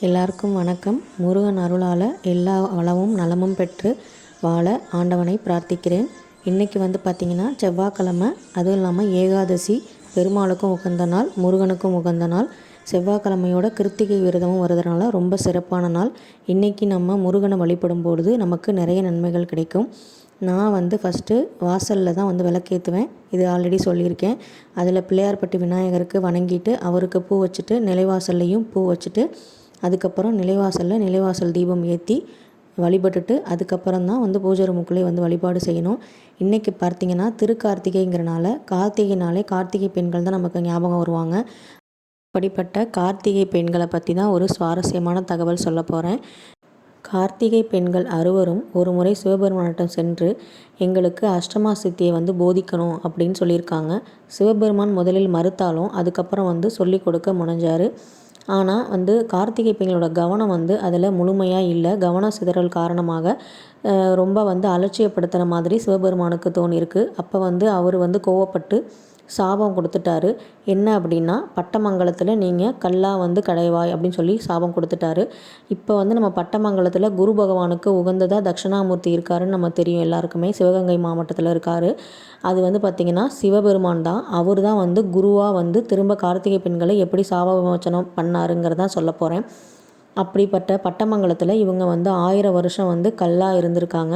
எல்லாருக்கும் வணக்கம். முருகன் அருளால் எல்லா வளமும் நலமும் பெற்று வாழ ஆண்டவனை பிரார்த்திக்கிறேன். இன்றைக்கி வந்து பார்த்திங்கன்னா செவ்வாய்க்கிழமை. அதுவும் இல்லாமல் ஏகாதசி. பெருமாளுக்கும் உகந்த நாள் முருகனுக்கும் உகந்த நாள். செவ்வாய்க்கிழமையோட கிருத்திகை விரதமும் வருதுனால ரொம்ப சிறப்பான நாள். இன்றைக்கி நம்ம முருகனை வழிபடும் பொழுது நமக்கு நிறைய நன்மைகள் கிடைக்கும். நான் வந்து ஃபஸ்ட்டு வாசலில் தான் வந்து விளக்கேற்றுவேன் இது ஆல்ரெடி சொல்லியிருக்கேன். அதில் பிள்ளையார்பட்டி விநாயகருக்கு வணங்கிட்டு அவருக்கு பூ வச்சுட்டு நிலைவாசல்லையும் பூ வச்சுட்டு அதுக்கப்புறம் நிலைவாசலில் நிலைவாசல் தீபம் ஏற்றி வழிபட்டுட்டு அதுக்கப்புறம் தான் வந்து பூஜை ரூமுக்குள்ளே வந்து வழிபாடு செய்யணும். இன்றைக்கி பார்த்திங்கன்னா திருக்கார்த்திகைங்கிறனால கார்த்திகைனாலே கார்த்திகை பெண்கள் தான் நமக்கு ஞாபகம் வருவாங்க. அப்படிப்பட்ட கார்த்திகை பெண்களை பற்றி தான் ஒரு சுவாரஸ்யமான தகவல் சொல்ல போகிறேன் கார்த்திகை பெண்கள் அறுவரும் ஒரு முறை சிவபெருமானிடம் சென்று எங்களுக்கு அஷ்டமா சித்தியை வந்து போதிக்கணும் அப்படின்னு சொல்லியிருக்காங்க. சிவபெருமான் முதலில் மறுத்தாலும் அதுக்கப்புறம் வந்து சொல்லி கொடுக்க முனைஞ்சார். ஆனால் வந்து கார்த்திகை பெண்களோட கவனம் வந்து அதில் முழுமையாக இல்லை. கவன சிதறல் காரணமாக ரொம்ப வந்து அலட்சியப்படுத்துகிற மாதிரி சிவபெருமானுக்கு தோணியிருக்கு. அப்போ வந்து அவர் வந்து கோவப்பட்டு சாபம் கொடுத்துட்டாரு. என்ன அப்படின்னா பட்டமங்கலத்தில் நீங்கள் கல்லாக வந்து கடைவாய் அப்படின்னு சொல்லி சாபம் கொடுத்துட்டாரு. இப்போ வந்து நம்ம பட்டமங்கலத்தில் குரு பகவானுக்கு உகந்ததாக தட்சிணாமூர்த்தி இருக்காருன்னு நம்ம தெரியும் எல்லாருக்குமே. சிவகங்கை மாவட்டத்தில் இருக்கார். அது வந்து பார்த்திங்கன்னா சிவபெருமான் தான். அவர் தான் வந்து குருவாக வந்து திரும்ப கார்த்திகை பெண்களை எப்படி சாப விமோச்சனம் பண்ணாருங்கிறதான் சொல்ல போகிறேன் அப்படிப்பட்ட பட்டமங்கலத்தில் இவங்க வந்து ஆயிரம் வருஷம் வந்து கல்லாக இருந்திருக்காங்க.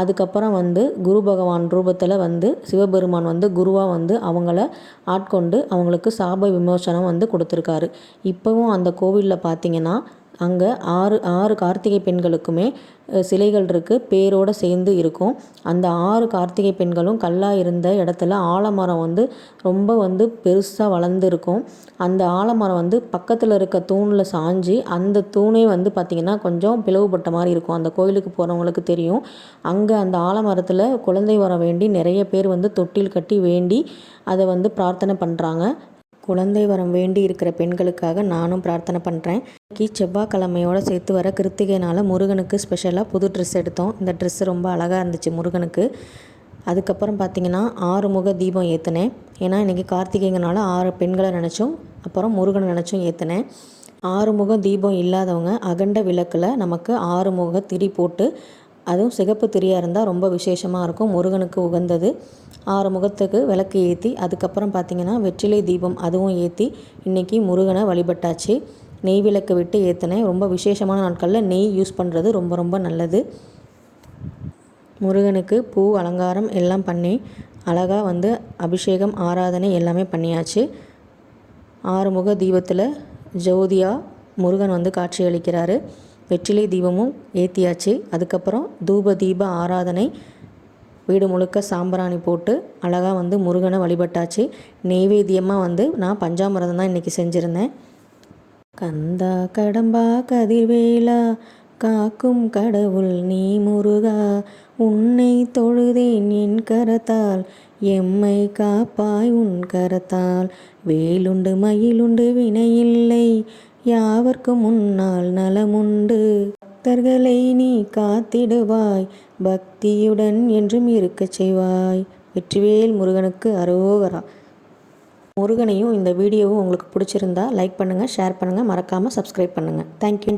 அதுக்கப்புறம் வந்து குரு பகவான் ரூபத்தில் வந்து சிவபெருமான் வந்து குருவாக வந்து அவங்கள ஆட்கொண்டு அவங்களுக்கு சாப விமோசனம் வந்து கொடுத்துருக்காரு. இப்போவும் அந்த கோவிலில் பார்த்திங்கன்னா அங்கே ஆறு ஆறு கார்த்திகை பெண்களுக்குமே சிலைகள் இருக்குது பேரோடு சேர்ந்து இருக்கும். அந்த ஆறு கார்த்திகை பெண்களும் கல்லாக இருந்த இடத்துல ஆலமரம் வந்து ரொம்ப வந்து பெருசாக வளர்ந்துருக்கும். அந்த ஆலமரம் வந்து பக்கத்தில் இருக்க தூணில் சாஞ்சு அந்த தூணே வந்து பார்த்திங்கன்னா கொஞ்சம் பிளவுபட்ட மாதிரி இருக்கும். அந்த கோயிலுக்கு போகிறவங்களுக்கு தெரியும். அங்கே அந்த ஆலமரத்தில் குழந்தை வர வேண்டி நிறைய பேர் வந்து தொட்டில் கட்டி வேண்டி அதை வந்து பிரார்த்தனை பண்ணுறாங்க குழந்தை வரம் வேண்டி இருக்கிற பெண்களுக்காக நானும் பிரார்த்தனை பண்ணுறேன் கி செவ்வாய்க்கிழமையோடு சேர்த்து வர கிருத்திகைனால் முருகனுக்கு ஸ்பெஷலாக புது ட்ரெஸ் எடுத்தோம். இந்த ட்ரெஸ்ஸு ரொம்ப அழகாக இருந்துச்சு முருகனுக்கு. அதுக்கப்புறம் பார்த்திங்கன்னா ஆறு முக தீபம் ஏற்றினேன் ஏன்னா இன்றைக்கி கார்த்திகைங்கனால ஆறு பெண்களை நினச்சோம். அப்புறம் முருகனை நினச்சும் ஏற்றினேன் ஆறு முக தீபம் இல்லாதவங்க அகண்ட விளக்கில் நமக்கு ஆறு முக திரி போட்டு அதுவும் சிகப்பு திரியாக இருந்தால் ரொம்ப விசேஷமாக இருக்கும். முருகனுக்கு உகந்தது. ஆறு முகத்துக்கு விளக்கு ஏற்றி அதுக்கப்புறம் பார்த்திங்கன்னா வெற்றிலை தீபம் அதுவும் ஏற்றி இன்றைக்கி முருகனை வழிபட்டாச்சு. நெய் விளக்கு விட்டு ஏற்றினேன் ரொம்ப விசேஷமான நாட்களில் நெய் யூஸ் பண்ணுறது ரொம்ப ரொம்ப நல்லது. முருகனுக்கு பூ அலங்காரம் எல்லாம் பண்ணி அழகாக வந்து அபிஷேகம் ஆராதனை எல்லாமே பண்ணியாச்சு. ஆறுமுக தீபத்தில் ஜோதியாக முருகன் வந்து காட்சி அளிக்கிறாரு. வெற்றிலை தீபமும் ஏற்றியாச்சு அதுக்கப்புறம் தூப தீப ஆராதனை. வீடு முழுக்க சாம்பிராணி போட்டு அழகாக வந்து முருகனை வழிபட்டாச்சு. நெய்வேத்தியமாக வந்து நான் பஞ்சாமிரதம் தான் இன்றைக்கி செஞ்சுருந்தேன். கந்தா கடம்பா கதிர்வேலா காக்கும் கடவுள் நீ முருகா உன்னை தொழுதேன் என் கரத்தால் எம்மை காப்பாய் உன் கரத்தால். வேலுண்டு மயிலுண்டு வினையில்லை யாவர்க்கும் முன்னால் நலமுண்டு. பக்தர்களை நீ காத்திடுவாய் பக்தியுடன் என்றும் இருக்கச் செய்வாய். வெற்றிவேல் முருகனுக்கு அரோகரா. முருகனையும் இந்த வீடியோவும் உங்களுக்கு பிடிச்சிருந்தா லைக் பண்ணுங்கள் ஷேர் பண்ணுங்கள் மறக்காமல் சப்ஸ்கிரைப் பண்ணுங்கள் தேங்க்யூ